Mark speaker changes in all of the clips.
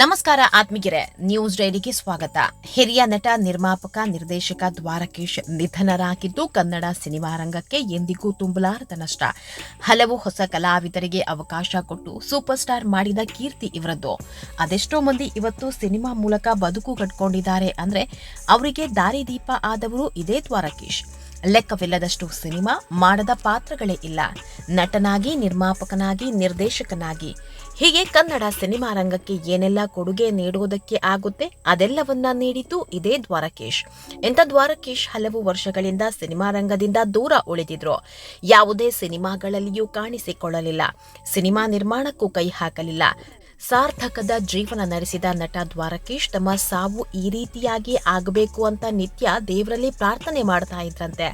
Speaker 1: ನಮಸ್ಕಾರ ಆತ್ಮೀಗೆರೆ ನ್ಯೂಸ್ ಡೈರಿಗೆ ಸ್ವಾಗತ. ಹಿರಿಯ ನಟ, ನಿರ್ಮಾಪಕ, ನಿರ್ದೇಶಕ ದ್ವಾರಕೇಶ್ ನಿಧನರಾಗಿದ್ದು ಕನ್ನಡ ಸಿನಿಮಾ ರಂಗಕ್ಕೆ ಎಂದಿಗೂ ತುಂಬಲಾರದ ನಷ್ಟ. ಹಲವು ಹೊಸ ಕಲಾವಿದರಿಗೆ ಅವಕಾಶ ಕೊಟ್ಟು ಸೂಪರ್ ಸ್ಟಾರ್ ಮಾಡಿದ ಕೀರ್ತಿ ಇವರದ್ದು. ಅದೆಷ್ಟೋ ಮಂದಿ ಇವತ್ತು ಸಿನಿಮಾ ಮೂಲಕ ಬದುಕು ಕಟ್ಕೊಂಡಿದ್ದಾರೆ ಅಂದ್ರೆ ಅವರಿಗೆ ದಾರಿದೀಪ ಆದವರು ಇದೇ ದ್ವಾರಕೇಶ್. ಲೆಕ್ಕವಿಲ್ಲದಷ್ಟು ಸಿನಿಮಾ ಮಾಡದ ಪಾತ್ರಗಳೇ ಇಲ್ಲ. ನಟನಾಗಿ, ನಿರ್ಮಾಪಕನಾಗಿ, ನಿರ್ದೇಶಕನಾಗಿ. ಹೀಗೆ ಕನ್ನಡ ಸಿನಿಮಾ ರಂಗಕ್ಕೆ ಏನೆಲ್ಲ ಕೊಡುಗೆ ನೀಡುವುದಕ್ಕೆ ಆಗುತ್ತೆ ಅದೆಲ್ಲವನ್ನ ನೀಡಿತು ಇದೇ ದ್ವಾರಕೇಶ್. ಇಂಥ ದ್ವಾರಕೇಶ್ ಹಲವು ವರ್ಷಗಳಿಂದ ಸಿನಿಮಾ ರಂಗದಿಂದ ದೂರ ಉಳಿದಿದ್ರು. ಯಾವುದೇ ಸಿನಿಮಾಗಳಲ್ಲಿಯೂ ಕಾಣಿಸಿಕೊಳ್ಳಲಿಲ್ಲ. ಸಿನಿಮಾ ನಿರ್ಮಾಣಕ್ಕೂ ಕೈ ಹಾಕಲಿಲ್ಲ. ಸಾರ್ಥಕದ ಜೀವನ ನಡೆಸಿದ ನಟ ದ್ವಾರಕೇಶ್ ತಮ್ಮ ಸಾವು ಈ ರೀತಿಯಾಗಿ ಆಗಬೇಕು ಅಂತ ನಿತ್ಯ ದೇವರಲ್ಲಿ ಪ್ರಾರ್ಥನೆ ಮಾಡ್ತಾ ಇದ್ರಂತೆ.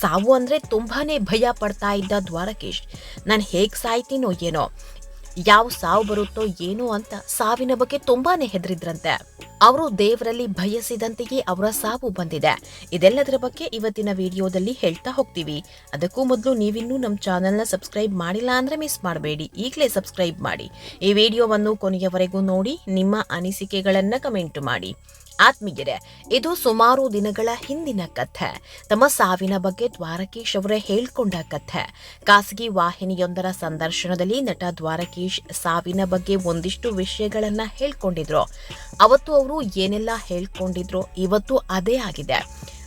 Speaker 1: ಸಾವು ಅಂದ್ರೆ ತುಂಬಾನೇ ಭಯ ಪಡ್ತಾ ಇದ್ದ ದ್ವಾರಕೇಶ್. ನಾನು ಹೇಗ್ ಸಾಯ್ತೀನೋ ಏನೋ. ಯಾವ ಸಾವು ಬರುತ್ತೋ ಏನೋ ಅಂತ ಸಾವಿನ ಬಗ್ಗೆ ತುಂಬಾನೇ ಹೆದರಿದ್ರಂತೆ. ಅವರು ದೇವರಲ್ಲಿ ಭಯಸಿದಂತೆಯೇ ಅವರ ಸಾವು ಬಂದಿದೆ. ಇದೆಲ್ಲದರ ಬಗ್ಗೆ ಇವತ್ತಿನ ವಿಡಿಯೋದಲ್ಲಿ ಹೇಳ್ತಾ ಹೋಗ್ತೀವಿ. ಅದಕ್ಕೂ ಮೊದಲು ನೀವಿನ್ನೂ ನಮ್ಮ ಚಾನೆಲ್ನ ಸಬ್ಸ್ಕ್ರೈಬ್ ಮಾಡಿಲ್ಲ ಅಂದ್ರೆ ಮಿಸ್ ಮಾಡಬೇಡಿ. ಈಗಲೇ ಸಬ್ಸ್ಕ್ರೈಬ್ ಮಾಡಿ. ಈ ವಿಡಿಯೋವನ್ನು ಕೊನೆಯವರೆಗೂ ನೋಡಿ, ನಿಮ್ಮ ಅನಿಸಿಕೆಗಳನ್ನ ಕಮೆಂಟ್ ಮಾಡಿ. ಆತ್ಮೀಯರೇ, ಇದು ಸುಮಾರು ದಿನಗಳ ಹಿಂದಿನ ಕಥೆ. ತಮ್ಮ ಸಾವಿನ ಬಗ್ಗೆ ದ್ವಾರಕೀಶ್ ಅವರೇ ಹೇಳ್ಕೊಂಡ ಕಥೆ. ಖಾಸಗಿ ವಾಹಿನಿಯೊಂದರ ಸಂದರ್ಶನದಲ್ಲಿ ನಟ ದ್ವಾರಕೀಶ್ ಸಾವಿನ ಬಗ್ಗೆ ಒಂದಿಷ್ಟು ವಿಷಯಗಳನ್ನ ಹೇಳ್ಕೊಂಡಿದ್ರು. ಅವತ್ತು ಅವರು ಏನೆಲ್ಲ ಹೇಳ್ಕೊಂಡಿದ್ರು ಇವತ್ತು ಅದೇ ಆಗಿದೆ.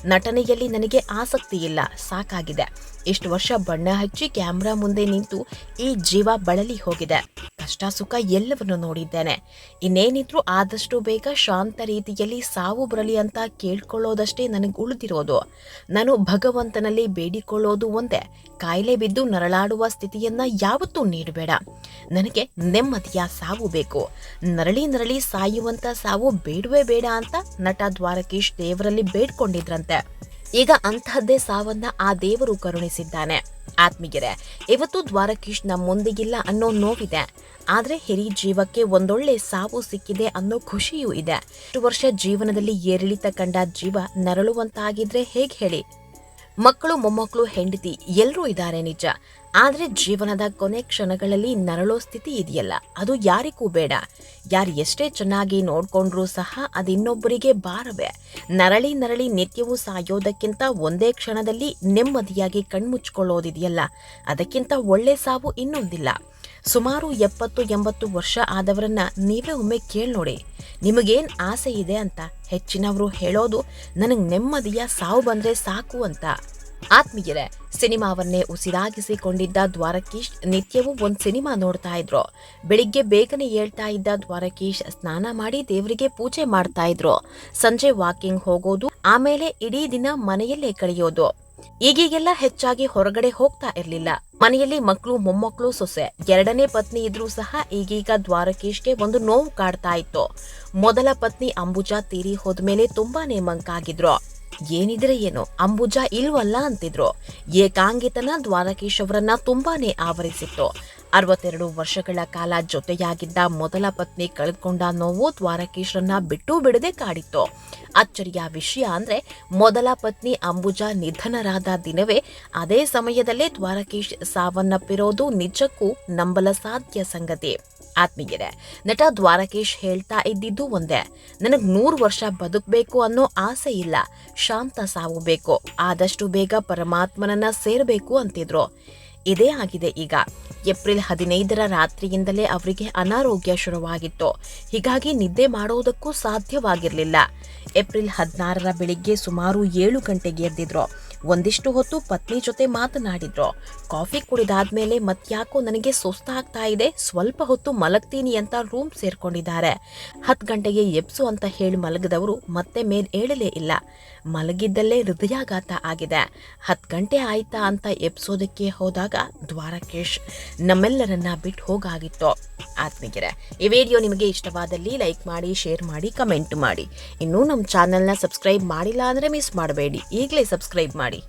Speaker 1: ನಟನೆಯಲ್ಲಿ ನನಗೆ ಆಸಕ್ತಿ ಇಲ್ಲ, ಸಾಕಾಗಿದೆ. ಇಷ್ಟು ವರ್ಷ ಬಣ್ಣ ಹಚ್ಚಿ ಕ್ಯಾಮ್ರಾ ಮುಂದೆ ನಿಂತು ಈ ಜೀವ ಬಳಲಿ ಹೋಗಿದೆ. ಕಷ್ಟ ಸುಖ ಎಲ್ಲವನ್ನು ನೋಡಿದ್ದೇನೆ. ಇನ್ನೇನಿದ್ರು ಆದಷ್ಟು ಬೇಗ ಶಾಂತ ರೀತಿಯಲ್ಲಿ ಸಾವು ಬರಲಿ ಅಂತ ಕೇಳ್ಕೊಳ್ಳೋದಷ್ಟೇ ನನಗೆ ಉಳಿದಿರೋದು. ನಾನು ಭಗವಂತನಲ್ಲಿ ಬೇಡಿಕೊಳ್ಳೋದು ಒಂದೇ. ಕಾಯಿಲೆ ಬಿದ್ದು ನರಳಾಡುವ ಸ್ಥಿತಿಯನ್ನ ಯಾವತ್ತೂ ನೀಡಬೇಡ. ನನಗೆ ನೆಮ್ಮದಿಯ ಸಾವು ಬೇಕು. ನರಳಿ ನರಳಿ ಸಾಯುವಂತ ಸಾವು ಬೇಡವೇ ಬೇಡ ಅಂತ ನಟ ದ್ವಾರಕೀಶ್ ದೇವರಲ್ಲಿ ಬೇಡ್ಕೊಂಡಿದ್ರಂತೆ. ಈಗ ಅಂತಹದ್ದೇ ಸಾವನ್ನ ಆ ದೇವರು ಕರುಣಿಸಿದ್ದಾನೆ. ಆತ್ಮೀಯರೇ, ಇವತ್ತು ದ್ವಾರಕೀಶ್ ನಮ್ಮೊಂದಿಗಿಲ್ಲ ಅನ್ನೋ ನೋವಿದೆ. ಆದ್ರೆ ಹಿರಿ ಜೀವಕ್ಕೆ ಒಂದೊಳ್ಳೆ ಸಾವು ಸಿಕ್ಕಿದೆ ಅನ್ನೋ ಖುಷಿಯೂ ಇದೆ. ವರ್ಷ ಜೀವನದಲ್ಲಿ ಏರಿಳಿತ ಕಂಡ ಜೀವ ನರಳುವಂತಾಗಿದ್ರೆ ಹೇಗೆ ಹೇಳಿ? ಮಕ್ಕಳು, ಮೊಮ್ಮಕ್ಕಳು, ಹೆಂಡತಿ ಎಲ್ಲರೂ ಇದ್ದಾರೆ ನಿಜ. ಆದರೆ ಜೀವನದ ಕೊನೆ ಕ್ಷಣಗಳಲ್ಲಿ ನರಳೋ ಸ್ಥಿತಿ ಇದೆಯಲ್ಲ. ಅದು ಯಾರಿಗೂ ಬೇಡ. ಯಾರು ಎಷ್ಟೇ ಚೆನ್ನಾಗಿ ನೋಡ್ಕೊಂಡ್ರೂ ಸಹ ಅದಿನ್ನೊಬ್ಬರಿಗೆ ಭಾರವೇ ನರಳಿ ನರಳಿ ನಿತ್ಯವೂ ಸಾಯೋದಕ್ಕಿಂತ ಒಂದೇ ಕ್ಷಣದಲ್ಲಿ ನೆಮ್ಮದಿಯಾಗಿ ಕಣ್ಮುಚ್ಕೊಳ್ಳೋದಿದೆಯಲ್ಲ. ಅದಕ್ಕಿಂತ ಒಳ್ಳೆ ಸಾವು ಇನ್ನೊಂದಿಲ್ಲ. ಸುಮಾರು ಎಪ್ಪತ್ತು ಎಂಬತ್ತು ವರ್ಷ ಆದವರನ್ನ ನೀವೇ ಒಮ್ಮೆ ಕೇಳಿ ನೋಡಿ. ನಿಮಗೇನ್ ಆಸೆ ಇದೆ ಅಂತ ಹೆಚ್ಚಿನವರು ಹೇಳೋದು ನನಗೆ ನೆಮ್ಮದಿಯ ಸಾವು ಬಂದ್ರೆ ಸಾಕು ಅಂತ. ಆತ್ಮೀಯರೇ, ಸಿನಿಮಾವನ್ನೇ ಉಸಿರಾಗಿಸಿಕೊಂಡಿದ್ದ ದ್ವಾರಕೀಶ್ ನಿತ್ಯವೂ ಒಂದ್ ಸಿನಿಮಾ ನೋಡ್ತಾ ಇದ್ರು. ಬೆಳಿಗ್ಗೆ ಬೇಗನೆ ಹೇಳ್ತಾ ಇದ್ದ ದ್ವಾರಕೀಶ್ ಸ್ನಾನ ಮಾಡಿ ದೇವರಿಗೆ ಪೂಜೆ ಮಾಡ್ತಾ ಇದ್ರು. ಸಂಜೆ ವಾಕಿಂಗ್ ಹೋಗೋದು, ಆಮೇಲೆ ಇಡೀ ದಿನ ಮನೆಯಲ್ಲೇ ಕಳೆಯೋದು. ಈಗೀಗೆಲ್ಲ ಹೆಚ್ಚಾಗಿ ಹೊರಗಡೆ ಹೋಗ್ತಾ ಇರ್ಲಿಲ್ಲ. ಮನೆಯಲ್ಲಿ ಮಕ್ಕಳು ಮೊಮ್ಮಕ್ಕಳು ಸೊಸೆ, ಎರಡನೇ ಪತ್ನಿ ಇದ್ರೂ ಸಹ ಈಗೀಗ ದ್ವಾರಕೀಶ್ಗೆ ಒಂದು ನೋವು ಕಾಡ್ತಾ ಇತ್ತು. ಮೊದಲ ಪತ್ನಿ ಅಂಬುಜಾ ತೀರಿ ಹೋದ್ಮೇಲೆ ತುಂಬಾನೇ ಮಂಕಾಗಿದ್ರು. ಏನಿದ್ರೆ ಏನು, ಅಂಬುಜ ಇಲ್ವಲ್ಲ ಅಂತಿದ್ರು. ಏಕಾಂಗಿತನ ದ್ವಾರಕೀಶ್ ಅವರನ್ನ ತುಂಬಾನೇ ಆವರಿಸಿತ್ತು. ಅರವತ್ತೆರಡು ವರ್ಷಗಳ ಕಾಲ ಜೊತೆಯಾಗಿದ್ದ ಮೊದಲ ಪತ್ನಿ ಕಳೆದುಕೊಂಡ ನೋವು ದ್ವಾರಕೀಶ್ರನ್ನ ಬಿಟ್ಟು ಬಿಡದೆ ಕಾಡಿತ್ತು. ಅಚ್ಚರಿಯ ವಿಷಯ ಅಂದ್ರೆ ಮೊದಲ ಪತ್ನಿ ಅಂಬುಜಾ ನಿಧನರಾದ ದಿನವೇ ಅದೇ ಸಮಯದಲ್ಲೇ ದ್ವಾರಕೀಶ್ ಸಾವನ್ನಪ್ಪಿರೋದು ನಿಜಕ್ಕೂ ನಂಬಲ ಸಾಧ್ಯ ಸಂಗತಿ. ಆತ್ಮೀಯರೇ, ನಟ ದ್ವಾರಕೇಶ್ ಹೇಳ್ತಾ ಇದ್ದಿದ್ದು ಒಂದೇ, ನನಗ್ ನೂರು ವರ್ಷ ಬದುಕಬೇಕು ಅನ್ನೋ ಆಸೆ ಇಲ್ಲ, ಶಾಂತ ಸಾವು ಬೇಕು, ಆದಷ್ಟು ಬೇಗ ಪರಮಾತ್ಮನನ್ನ ಸೇರಬೇಕು ಅಂತಿದ್ರು. ಇದೇ ಆಗಿದೆ ಈಗ. ಏಪ್ರಿಲ್ ಹದಿನೈದರ ರಾತ್ರಿಯಿಂದಲೇ ಅವರಿಗೆ ಅನಾರೋಗ್ಯ ಶುರುವಾಗಿತ್ತು. ಹೀಗಾಗಿ ನಿದ್ದೆ ಮಾಡೋದಕ್ಕೂ ಸಾಧ್ಯವಾಗಿರಲಿಲ್ಲ. ಏಪ್ರಿಲ್ ಹದಿನಾರರ ಬೆಳಿಗ್ಗೆ ಸುಮಾರು ಏಳು ಗಂಟೆಗೆ ಎದ್ದಿದ್ರು. ಒಂದಿಷ್ಟು ಹೊತ್ತು ಪತ್ನಿ ಜೊತೆ ಮಾತನಾಡಿದ್ರು. ಕಾಫಿ ಕುಡಿದಾದ್ಮೇಲೆ ಮತ್ಯಾಕೋ ನನಗೆ ಸುಸ್ತಾಗ್ತಾ ಇದೆ, ಸ್ವಲ್ಪ ಹೊತ್ತು ಮಲಗ್ತೀನಿ ಅಂತ ರೂಮ್ ಸೇರ್ಕೊಂಡಿದ್ದಾರೆ. ಹತ್ತು ಗಂಟೆಗೆ ಎಬ್ಸು ಅಂತ ಹೇಳಿ ಮಲಗಿದವರು ಮತ್ತೆ ಮೇಲೆ ಏಳಲೇ ಇಲ್ಲ. ಮಲಗಿದ್ದಲ್ಲೇ ಹೃದಯಾಘಾತ ಆಗಿದೆ. ಹತ್ತು ಗಂಟೆ ಆಯ್ತಾ ಅಂತ ಎಪ್ಸೋದಕ್ಕೆ ಹೋದಾಗ ದ್ವಾರಕೇಶ್ ನಮ್ಮೆಲ್ಲರನ್ನ ಬಿಟ್ಟು ಹೋಗಾಗಿತ್ತು. ಆತ್ಮೀಗೆರೆ ಈ ವಿಡಿಯೋ ನಿಮಗೆ ಇಷ್ಟವಾದಲ್ಲಿ ಲೈಕ್ ಮಾಡಿ, ಶೇರ್ ಮಾಡಿ, ಕಮೆಂಟ್ ಮಾಡಿ. ಇನ್ನೂ ನಮ್ಮ ಚಾನೆಲ್ನ ಸಬ್ಸ್ಕ್ರೈಬ್ ಮಾಡಿಲ್ಲ ಅಂದರೆ ಮಿಸ್ ಮಾಡಬೇಡಿ. ಈಗಲೇ ಸಬ್ಸ್ಕ್ರೈಬ್ ಮಾಡಿ.